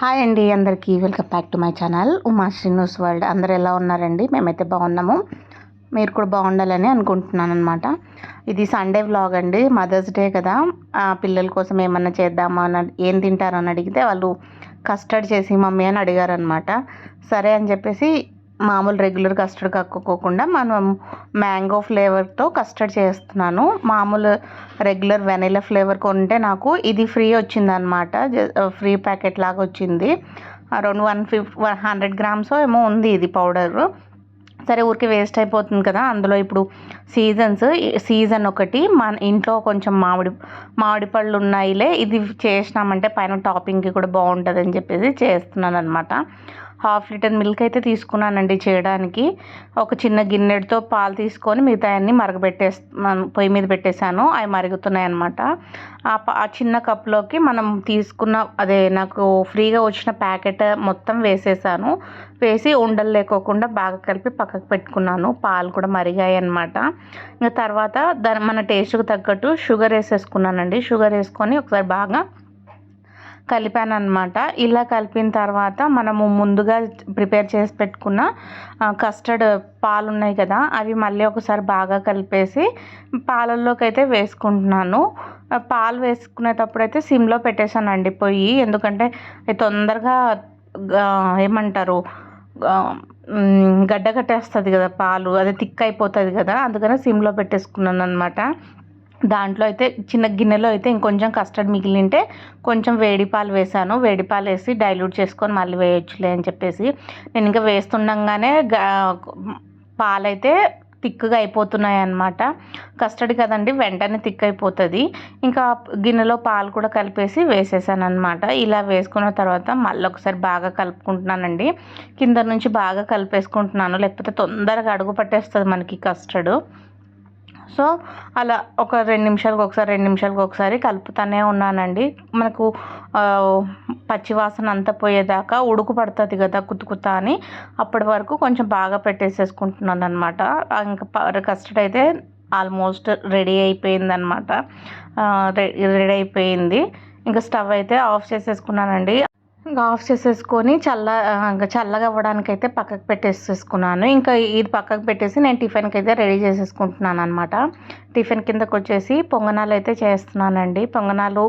Hi అండి అందరికీ welcome back to my channel. Uma Srinivas world. అందరు ఎలా ఉన్నారండి? మేమైతే బాగున్నాము. మీరు కూడా బాగుండాలని అనుకుంటున్నాను అనమాట ఇది సండే వ్లాగ్ అండి. మదర్స్ డే కదా. ఆ పిల్లల కోసం ఏమన్నా చేద్దామా అని ఏం తింటారని అడిగితే వాళ్ళు కస్టర్డ్ చేసి మమ్మీ అని అడిగారనమాట సరే అని చెప్పేసి మామూలు రెగ్యులర్ కస్టర్డ్ కక్కుకోకుండా మనం మ్యాంగో ఫ్లేవర్తో కస్టర్డ్ చేస్తున్నాను. మామూలు రెగ్యులర్ వెనిలా ఫ్లేవర్ కొంటే నాకు ఇది ఫ్రీ వచ్చిందనమాట ఫ్రీ ప్యాకెట్ లాగా వచ్చింది. అరౌండ్ వన్ ఫిఫ్ వన్ హండ్రెడ్ గ్రామ్స్ ఏమో ఉంది ఇది పౌడర్. సరే ఊరికి వేస్ట్ అయిపోతుంది కదా. అందులో ఇప్పుడు సీజన్స్ సీజన్ ఒకటి. మన ఇంట్లో కొంచెం మామిడి మామిడి పళ్ళు ఉన్నాయిలే. ఇది చేసినామంటే పైన టాపింగ్కి కూడా బాగుంటుంది అని చెప్పేసి చేస్తున్నాను అనమాట హాఫ్ లీటర్ మిల్క్ అయితే తీసుకున్నానండి చేయడానికి. ఒక చిన్న గిన్నెడితో పాలు తీసుకొని మిగతా అన్ని మరగబెట్టే పొయ్యి మీద పెట్టేశాను. అవి మరుగుతున్నాయి అనమాట ఆ చిన్న కప్లోకి మనం తీసుకున్న అదే నాకు ఫ్రీగా వచ్చిన ప్యాకెట్ మొత్తం వేసేసాను. వేసి ఉండలు లేకోకుండా బాగా కలిపి పక్కకు పెట్టుకున్నాను. పాలు కూడా మరిగాయి అనమాట ఇంకా తర్వాత దాని మన టేస్ట్కి తగ్గట్టు షుగర్ వేసేసుకున్నానండి. షుగర్ వేసుకొని ఒకసారి బాగా కలిపాను అనమాట ఇలా కలిపిన తర్వాత మనము ముందుగా ప్రిపేర్ చేసి పెట్టుకున్న కస్టర్డ్ పాలు ఉన్నాయి కదా అవి మళ్ళీ ఒకసారి బాగా కలిపేసి పాలల్లోకి అయితే వేసుకుంటున్నాను పాలు వేసుకునేటప్పుడు అయితే సిమ్లో పెట్టేశానండి పొయ్యి. ఎందుకంటే తొందరగా ఏమంటారు గడ్డ కట్టేస్తుంది కదా పాలు అది థిక్ అయిపోతుంది కదా అందుకని సిమ్లో పెట్టేసుకున్నాను అనమాట దాంట్లో అయితే చిన్న గిన్నెలో అయితే ఇంకొంచెం కస్టర్డ్ మిగిలింటే కొంచెం వేడి పాలు వేసాను. వేడి పాలు వేసి డైల్యూట్ చేసుకొని మళ్ళీ వేయచ్చులే అని చెప్పేసి. నేను ఇంకా వేస్తుండగానే పాలైతే థిక్గా అయిపోతున్నాయి అన్నమాట కస్టర్డ్ కదండి వెంటనే థిక్ అయిపోతుంది. ఇంకా గిన్నెలో పాలు కూడా కలిపేసి వేసేసాను అనమాట ఇలా వేసుకున్న తర్వాత మళ్ళీ ఒకసారి బాగా కలుపుకుంటున్నానండి. కింద నుంచి బాగా కలిపేసుకుంటున్నాను. లేకపోతే తొందరగా అడుగు పట్టేస్తుంది మనకి కస్టర్డ్. సో అలా ఒక రెండు నిమిషాలకు ఒకసారి రెండు నిమిషాలకు ఒకసారి కలుపుతూనే ఉన్నానండి. మనకు పచ్చివాసన అంతా పోయేదాకా ఉడుకు పడుతుంది కదా కుత్తుకుత అని అప్పటి వరకు కొంచెం బాగా పెట్టేసేసుకుంటున్నాను అనమాట ఇంకా కస్టర్డ్ అయితే ఆల్మోస్ట్ రెడీ అయిపోయింది అనమాట రెడీ అయిపోయింది. ఇంకా స్టవ్ అయితే ఆఫ్ చేసేసుకున్నానండి. ఇంకా ఆఫ్ చేసేసుకొని చల్ల ఇంకా చల్లగా అవ్వడానికి అయితే పక్కకు పెట్టేసేసుకున్నాను. ఇంకా ఇది పక్కకు పెట్టేసి నేను టిఫిన్కి అయితే రెడీ చేసేసుకుంటున్నాను అనమాట టిఫిన్ కిందకు వచ్చేసి పొంగనాలు అయితే చేస్తున్నానండి పొంగనాలు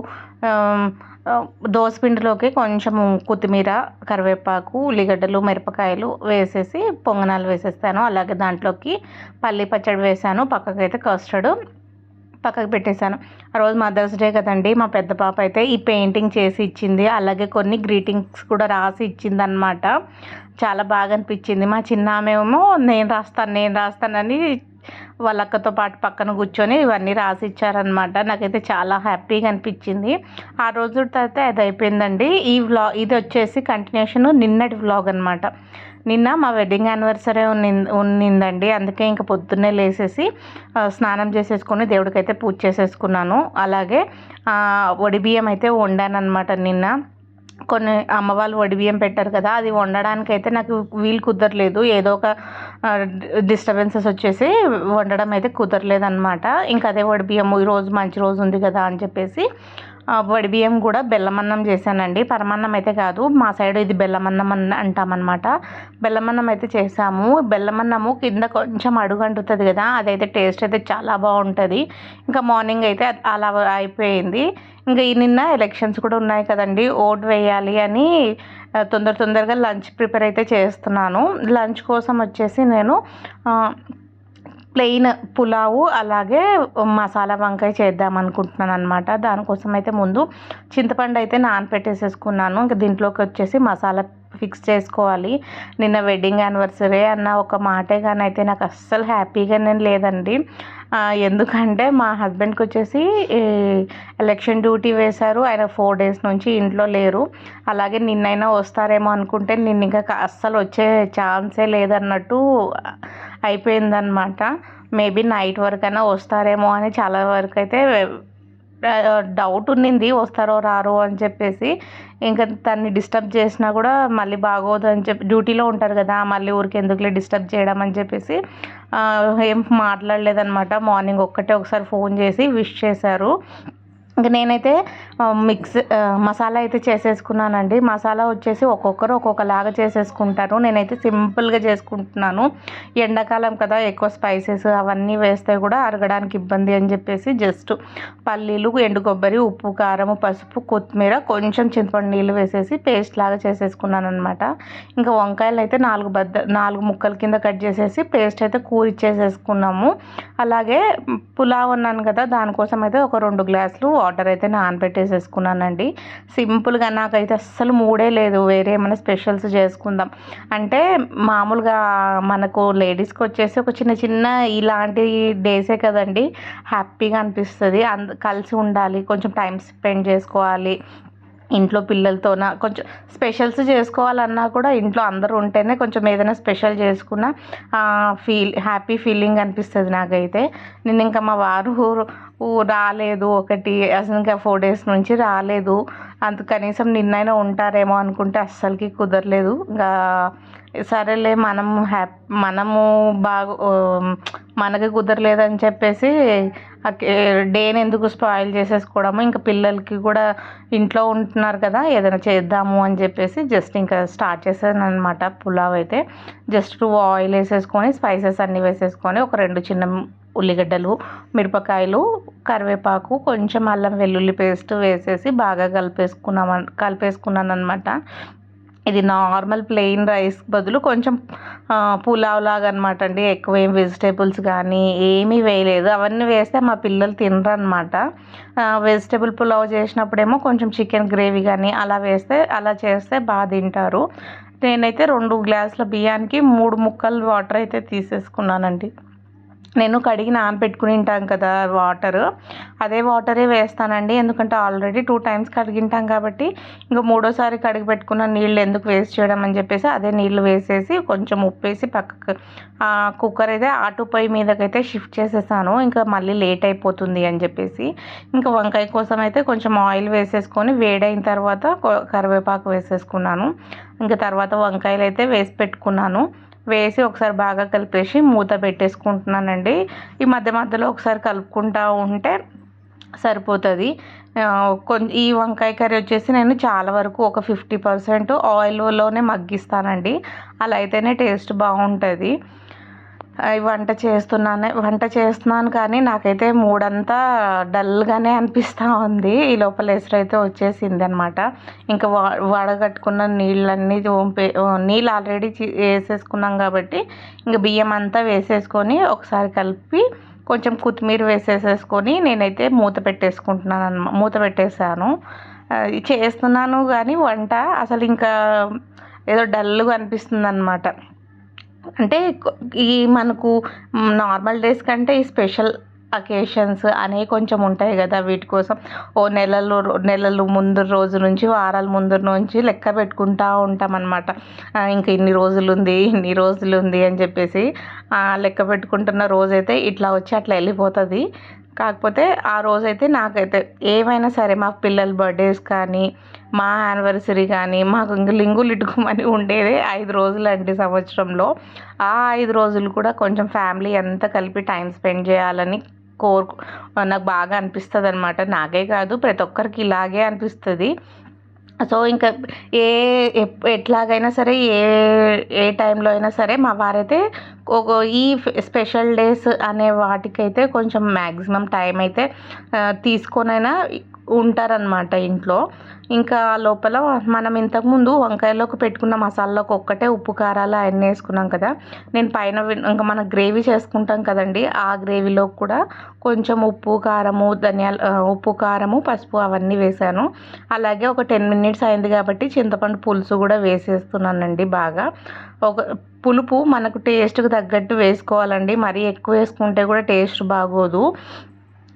దోసపిండిలోకి కొంచెం కొత్తిమీర కరివేపాకు ఉల్లిగడ్డలు మిరపకాయలు వేసేసి పొంగనాలు వేసేస్తాను. అలాగే దాంట్లోకి పల్లి పచ్చడి వేసాను. పక్కకైతే కస్టర్డ్. పక్కకు పెట్టేశాను. ఆ రోజు మదర్స్ డే కదండి మా పెద్ద పాప అయితే ఈ పెయింటింగ్ చేసి ఇచ్చింది. అలాగే కొన్ని గ్రీటింగ్స్ కూడా రాసి ఇచ్చింది అనమాట చాలా బాగా అనిపించింది. మా చిన్న ఆమెమో నేను రాస్తాను నేను రాస్తానని వాళ్ళ అక్కతో పాటు పక్కన కూర్చొని ఇవన్నీ రాసి ఇచ్చారనమాట నాకైతే చాలా హ్యాపీగా అనిపించింది. ఆ రోజు తర్వాత అది అయిపోయిందండి. ఈ వ్లాగ్ ఇది వచ్చేసి కంటిన్యూషన్ నిన్నటి వ్లాగ్ అనమాట నిన్న మా వెడ్డింగ్ యానివర్సరీ ఉన్ని ఉన్నిందండి. అందుకే ఇంకా పొద్దున్నే లేసేసి స్నానం చేసేసుకొని దేవుడికైతే పూజ చేసేసుకున్నాను. అలాగే వడిబియ్యం అయితే వండాను అనమాట నిన్న. కొన్ని అమ్మ వాళ్ళు పెట్టారు కదా అది వండడానికి అయితే నాకు వీలు కుదరలేదు. ఏదో ఒక డిస్టర్బెన్సెస్ వచ్చేసి వండడం అయితే కుదరలేదు అనమాట ఇంకా అదే వడిబియ్యం ఈరోజు మంచి రోజు ఉంది కదా అని చెప్పేసి బియ్యం కూడా బెల్లమన్నం చేశానండి. పరమాన్నం అయితే కాదు మా సైడ్ ఇది బెల్లమన్నం అన్న అంటామన్నమాట. బెల్లమన్నం అయితే చేసాము. బెల్లమన్నము కింద కొంచెం అడుగు అంటుతుంది కదా అదైతే టేస్ట్ అయితే చాలా బాగుంటుంది. ఇంకా మార్నింగ్ అయితే అలా అయిపోయింది. ఇంకా ఈ నిన్న ఎలక్షన్స్ కూడా ఉన్నాయి కదండి ఓట్ వేయాలి అని తొందర తొందరగా లంచ్ ప్రిపేర్ అయితే చేస్తున్నాను. లంచ్ కోసం వచ్చేసి నేను ప్లెయిన్ పులావు అలాగే మసాలా వంకాయ చేద్దాం అనుకుంటున్నాను అనమాట దానికోసం అయితే ముందు చింతపండు అయితే నానపెట్టేసేసుకున్నాను. ఇంకా దీంట్లోకి వచ్చేసి మసాలా ఫిక్స్ చేసుకోవాలి. నిన్న వెడ్డింగ్ యానివర్సరీ అన్న ఒక మాటే కానీ అయితే నాకు అస్సలు హ్యాపీగా నేను లేదండి. ఎందుకంటే మా హస్బెండ్కి వచ్చేసి ఎలక్షన్ డ్యూటీ వేశారు. ఆయన ఫోర్ డేస్ నుంచి ఇంట్లో లేరు. అలాగే నిన్నైనా వస్తారేమో అనుకుంటే నిన్న ఇంకా అస్సలు వచ్చే ఛాన్సే లేదన్నట్టు అయిపోయిందనమాట మేబీ నైట్ వరకు అయినా వస్తారేమో అని చాలా వరకు అయితే డౌట్ ఉన్నింది వస్తారో రారో అని చెప్పేసి. ఇంకా తన్ని డిస్టర్బ్ చేసినా కూడా మళ్ళీ బాగోదు అని చెప్పి డ్యూటీలో ఉంటారు కదా మళ్ళీ ఊరికి ఎందుకులే డిస్టర్బ్ చేయడం అని చెప్పేసి ఏం మాట్లాడలేదనమాట మార్నింగ్ ఒక్కటే ఒకసారి ఫోన్ చేసి విష్ చేశారు. ఇంక నేనైతే మిక్స్ మసాలా అయితే చేసేసుకున్నానండి. మసాలా వచ్చేసి ఒక్కొక్కరు ఒక్కొక్కలాగా చేసేసుకుంటారు. నేనైతే సింపుల్గా చేసుకుంటున్నాను. ఎండాకాలం కదా ఎక్కువ స్పైసెస్ అవన్నీ వేస్తే కూడా అరగడానికి ఇబ్బంది అని చెప్పేసి జస్ట్ పల్లీలు ఎండు కొబ్బరి ఉప్పు కారం పసుపు కొత్తిమీర కొంచెం చింతపండు నీళ్ళు వేసేసి పేస్ట్ లాగా చేసేసుకున్నాను అనమాట ఇంకా వంకాయలు అయితే నాలుగు బద్ద నాలుగు ముక్కల కింద కట్ చేసేసి పేస్ట్ అయితే కూరిచ్చేసేసుకున్నాము. అలాగే పులావ్ అన్నాను కదా దానికోసం అయితే ఒక రెండు గ్లాసులు వాటర్ అయితే నానబెట్టేసేసుకున్నానండి. సింపుల్గా నాకైతే అస్సలు మూడే లేదు. వేరే ఏమైనా స్పెషల్స్ చేసుకుందాం. అంటే మామూలుగా మనకు లేడీస్కి వచ్చేసి ఒక చిన్న చిన్న ఇలాంటి డేసే కదండి. హ్యాపీగా అనిపిస్తుంది. అంద కలిసి ఉండాలి. కొంచెం టైం స్పెండ్ చేసుకోవాలి. ఇంట్లో పిల్లలతోన కొంచెం స్పెషల్స్ చేసుకోవాలన్నా కూడా ఇంట్లో అందరూ ఉంటేనే కొంచెం ఏదైనా స్పెషల్ చేసుకున్న ఫీల్ హ్యాపీ ఫీలింగ్ అనిపిస్తుంది నాకైతే. నేను ఇంకా మా వారు రాలేదు. ఒకటి అసలు ఇంకా ఫోర్ డేస్ నుంచి రాలేదు. అంత కనీసం నిన్నైనా ఉంటారేమో అనుకుంటే అస్సలకి కుదరలేదు. ఇంకా సరేలే మనం హ్యాప్ మనము బాగు మనకి కుదరలేదని చెప్పేసి డేని ఎందుకు స్పాయిల్ చేసేసుకోవడము ఇంకా పిల్లలకి కూడా ఇంట్లో ఉంటున్నారు కదా ఏదైనా చేద్దాము అని చెప్పేసి జస్ట్ ఇంకా స్టార్ట్ చేసాను అనమాట పులావ్ అయితే. జస్ట్ ఆయిల్ వేసేసుకొని స్పైసెస్ అన్నీ వేసేసుకొని ఒక రెండు చిన్న ఉల్లిగడ్డలు మిరపకాయలు కరివేపాకు కొంచెం అల్లం వెల్లుల్లి పేస్ట్ వేసేసి బాగా కలిపేసుకున్నాం కలిపేసుకున్నాను అనమాట ఇది నార్మల్ ప్లెయిన్ రైస్ బదులు కొంచెం పులావ్ లాగా అనమాట అండి. ఎక్కువ ఏం వెజిటేబుల్స్ కానీ ఏమీ వేయలేదు. అవన్నీ వేస్తే మా పిల్లలు తినరు అనమాట వెజిటేబుల్ పులావ్ చేసినప్పుడేమో కొంచెం చికెన్ గ్రేవీ కానీ అలా వేస్తే అలా చేస్తే బాగా తింటారు. నేనైతే రెండు గ్లాసుల బియ్యానికి మూడు ముక్కలు వాటర్ అయితే తీసేసుకున్నానండి. నేను కడిగి నానబెట్టుకుని ఉంటాం కదా వాటర్. అదే వాటరే వేస్తానండి. ఎందుకంటే ఆల్రెడీ టూ టైమ్స్ కడిగింటాం కాబట్టి ఇంకా మూడోసారి కడిగి పెట్టుకున్న నీళ్ళు ఎందుకు వేస్ట్ చేయడం అని చెప్పేసి అదే నీళ్ళు వేసేసి కొంచెం ఉప్పు వేసి పక్కకు కుక్కర్ అయితే అటు పొయ్యి మీదకైతే షిఫ్ట్ చేసేసాను. ఇంకా మళ్ళీ లేట్ అయిపోతుంది అని చెప్పేసి ఇంకా వంకాయ కోసం అయితే కొంచెం ఆయిల్ వేసేసుకొని వేడైన తర్వాత కరివేపాకు వేసేసుకున్నాను. ఇంకా తర్వాత వంకాయలు అయితే వేసి పెట్టుకున్నాను. వేసి ఒకసారి బాగా కలిపేసి మూత పెట్టేసుకుంటున్నానండి. ఈ మధ్య మధ్యలో ఒకసారి కలుపుకుంటా ఉంటే సరిపోతుంది. కొంచెం ఈ వంకాయ కర్రీ వచ్చేసి నేను చాలా వరకు ఒక ఫిఫ్టీ పర్సెంట్ ఆయిల్లోనే మగ్గిస్తానండి. అలా అయితేనే టేస్ట్ బాగుంటుంది. వంట చేస్తున్నానే వంట చేస్తున్నాను కానీ నాకైతే మూడంతా డల్గానే అనిపిస్తూ ఉంది. ఈ లోపల ఎసరైతే అయితే వచ్చేసింది అనమాట ఇంకా వా వడగట్టుకున్న నీళ్ళన్నీ వంపే నీళ్ళు ఆల్రెడీ వేసేసుకున్నాం కాబట్టి ఇంకా బియ్యం అంతా వేసేసుకొని ఒకసారి కలిపి కొంచెం కొత్తిమీర వేసేసేసుకొని నేనైతే మూత పెట్టేసుకుంటున్నాను అన్నమా మూత పెట్టేశాను. చేస్తున్నాను కానీ వంట అసలు ఇంకా ఏదో డల్గా అనిపిస్తుంది అనమాట అంటే ఈ మనకు నార్మల్ డేస్ కంటే ఈ స్పెషల్ అకేషన్స్ అనేవి కొంచెం ఉంటాయి కదా వీటి కోసం. ఓ నెలలు నెలలు ముందు రోజు నుంచి వారాల ముందు నుంచి లెక్క పెట్టుకుంటా ఉంటాం అనమాట ఇంక ఇన్ని రోజులు ఉంది ఇన్ని రోజులు ఉంది అని చెప్పేసి లెక్క పెట్టుకుంటున్న రోజైతే ఇట్లా వచ్చి అట్లా వెళ్ళిపోతుంది. కాకపోతే ఆ రోజైతే నాకైతే ఏమైనా సరే మా పిల్లల బర్త్డేస్ కానీ మా యానివర్సరీ కానీ మాకు ఇంక లింగులు ఇటుకోమని ఉండేదే ఐదు రోజులు అండి సంవత్సరంలో. ఆ ఐదు రోజులు కూడా కొంచెం ఫ్యామిలీ అంతా కలిపి టైం స్పెండ్ చేయాలని కోరుకు నాకు బాగా అనిపిస్తుంది అనమాట నాకే కాదు ప్రతి ఒక్కరికి ఇలాగే అనిపిస్తుంది. సో ఇంకా ఏ ఎట్లాగైనా సరే ఏ ఏ టైంలో అయినా సరే మా వారైతే ఒక ఈ స్పెషల్ డేస్ అనే వాటికైతే కొంచెం మ్యాక్సిమం టైం అయితే తీసుకొనైనా ఉంటారనమాట ఇంట్లో. ఇంకా లోపల మనం ఇంతకుముందు వంకాయలోకి పెట్టుకున్న మసాలాలోకి ఒక్కటే ఉప్పు కారాలు అవన్నీ వేసుకున్నాం కదా. నేను పైన ఇంకా మన గ్రేవీ చేసుకుంటాం కదండి. ఆ గ్రేవీలో కూడా కొంచెం ఉప్పు కారము ధనియాల ఉప్పు కారము పసుపు అవన్నీ వేసాను అలాగే ఒక టెన్ మినిట్స్ అయింది కాబట్టి చింతపండు పులుసు కూడా వేసేస్తున్నానండి బాగా. ఒక పులుపు మనకు టేస్ట్కి తగ్గట్టు వేసుకోవాలండి. మరీ ఎక్కువ వేసుకుంటే కూడా టేస్ట్ బాగోదు.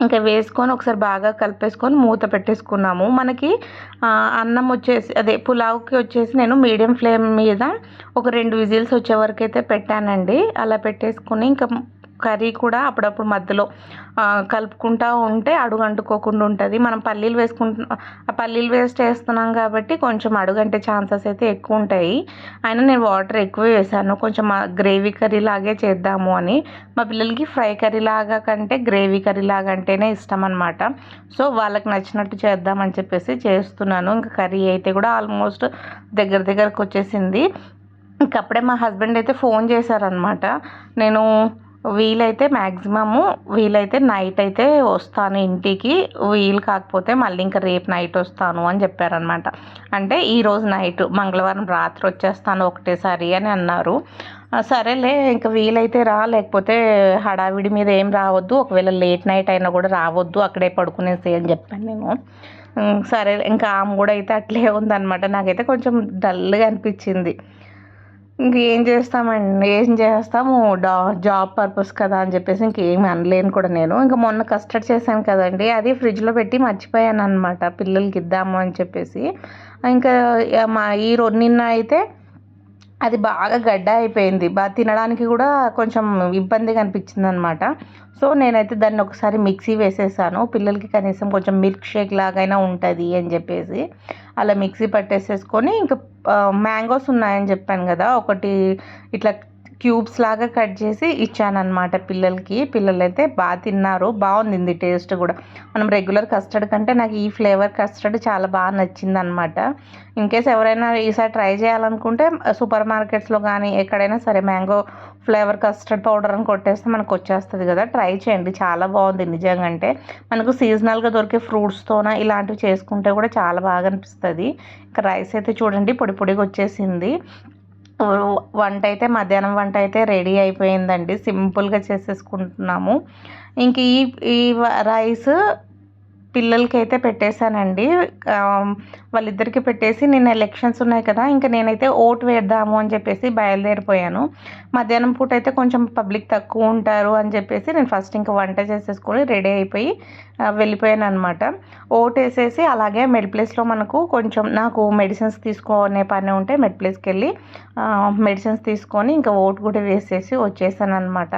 ఇంకా వేసుకొని ఒకసారి బాగా కలిపేసుకొని మూత పెట్టేసుకున్నాము. మనకి అన్నం వచ్చేసి అదే పులావ్కి వచ్చేసి నేను మీడియం ఫ్లేమ్ మీద ఒక రెండు విజిల్స్ వచ్చే వరకు అయితే పెట్టానండి. అలా పెట్టేసుకొని ఇంకా కర్రీ కూడా అప్పుడప్పుడు మధ్యలో కలుపుకుంటూ ఉంటే అడుగు అంటుకోకుండా ఉంటుంది. మనం పల్లీలు వేసుకుంటున్నాం పల్లీలు వేస్ట్ వేస్తున్నాం కాబట్టి కొంచెం అడుగంటే ఛాన్సెస్ అయితే ఎక్కువ ఉంటాయి. అయినా నేను వాటర్ ఎక్కువ వేసాను. కొంచెం గ్రేవీ కర్రీ లాగే చేద్దాము అని. మా పిల్లలకి ఫ్రై కర్రీ లాగా కంటే గ్రేవీ కర్రీ లాగా అంటేనే ఇష్టం అనమాట సో వాళ్ళకి నచ్చినట్టు చేద్దామని చెప్పేసి చేస్తున్నాను. ఇంకా కర్రీ అయితే కూడా ఆల్మోస్ట్ దగ్గర దగ్గరకు వచ్చేసింది. ఇంకప్పుడే మా హస్బెండ్ అయితే ఫోన్ చేశారనమాట నేను వీలైతే మ్యాక్సిమము వీలైతే నైట్ అయితే వస్తాను ఇంటికి. వీలు కాకపోతే మళ్ళీ ఇంకా రేపు నైట్ వస్తాను అని చెప్పారనమాట అంటే ఈరోజు నైట్ మంగళవారం రాత్రి వచ్చేస్తాను ఒకటేసారి అని అన్నారు. సరేలే ఇంకా వీలైతే రా లేకపోతే హడావిడి మీద ఏం రావద్దు. ఒకవేళ లేట్ నైట్ అయినా కూడా రావద్దు అక్కడే పడుకునేసి అని చెప్పాను నేను. సరే ఇంకా ఆమె కూడా అయితే అట్లే ఉందన్నమాట. నాకైతే కొంచెం డల్గా అనిపించింది. ఇంకేం చేస్తామండి? ఏం చేస్తాము? డా జాబ్ పర్పస్ కదా అని చెప్పేసి ఇంకేమి అనలేను కూడా నేను. ఇంకా మొన్న కస్టర్డ్ చేశాను కదండి. అది ఫ్రిడ్జ్లో పెట్టి మర్చిపోయాను అనమాట పిల్లలకి ఇద్దాము అని చెప్పేసి. ఇంకా మా ఈ రో- నిన్న అయితే అది బాగా గడ్డ అయిపోయింది. బాగా తినడానికి కూడా కొంచెం ఇబ్బందిగా అనిపించింది అనమాట సో నేనైతే దాన్ని ఒకసారి మిక్సీ వేసేసాను. పిల్లలకి కనీసం కొంచెం మిల్క్ షేక్ లాగైనా ఉంటుంది అని చెప్పేసి అలా మిక్సీ పట్టేసేసుకొని ఇంకా మ్యాంగోస్ ఉన్నాయని చెప్పాను కదా ఒకటి ఇట్లా క్యూబ్స్ లాగా కట్ చేసి ఇచ్చానమాట పిల్లలకి. పిల్లలైతే బాగా తిన్నారు. బాగుంది టేస్ట్ కూడా. మనం రెగ్యులర్ కస్టర్డ్ కంటే నాకు ఈ ఫ్లేవర్ కస్టర్డ్ చాలా బాగా నచ్చింది అనమాట ఇన్కేస్ ఎవరైనా ఈసారి ట్రై చేయాలనుకుంటే సూపర్ మార్కెట్స్లో కానీ ఎక్కడైనా సరే మ్యాంగో ఫ్లేవర్ కస్టర్డ్ పౌడర్ అని కొట్టేస్తే మనకు వచ్చేస్తుంది కదా. ట్రై చేయండి. చాలా బాగుంది నిజంగా అంటే. మనకు సీజనల్గా దొరికే ఫ్రూట్స్తోన ఇలాంటివి చేసుకుంటే కూడా చాలా బాగా అనిపిస్తుంది. ఇంకా రైస్ అయితే చూడండి పొడి పొడిగా వచ్చేసింది. వంట అయితే మధ్యాహ్నం వంట అయితే రెడీ అయిపోయిందండి. సింపుల్గా చేసేసుకుంటున్నాము. ఇంక ఈ ఈ రైస్ పిల్లలకి అయితే పెట్టేశానండి వాళ్ళిద్దరికి పెట్టేసి నేను ఎలక్షన్స్ ఉన్నాయి కదా ఇంకా నేనైతే ఓటు వేద్దాము అని చెప్పేసి బయలుదేరిపోయాను. మధ్యాహ్నం పూట అయితే కొంచెం పబ్లిక్ తక్కువ ఉంటారు అని చెప్పేసి నేను ఫస్ట్ ఇంకా వంట చేసేసుకొని రెడీ అయిపోయి వెళ్ళిపోయాను అనమాట ఓట్ వేసేసి అలాగే మెడ్ ప్లేస్లో మనకు కొంచెం నాకు మెడిసిన్స్ తీసుకునే పని ఉంటే మెడ్ ప్లేస్కి వెళ్ళి మెడిసిన్స్ తీసుకొని ఇంకా ఓటు కూడా వేసేసి వచ్చేసాను అనమాట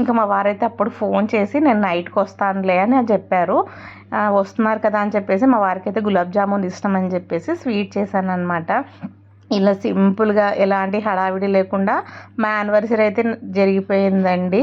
ఇంకా మా వారైతే అప్పుడు ఫోన్ చేసి నేను నైట్కి వస్తానులే అని చెప్పారు. వస్తున్నారు కదా అని చెప్పేసి మా వారికి అయితే గులాబ్ జామున్ ఇష్టం అని చెప్పేసి స్వీట్ చేశాను అనమాట ఇలా సింపుల్గా ఎలాంటి హడావిడి లేకుండా మా యానివర్సరీ అయితే జరిగిపోయిందండి.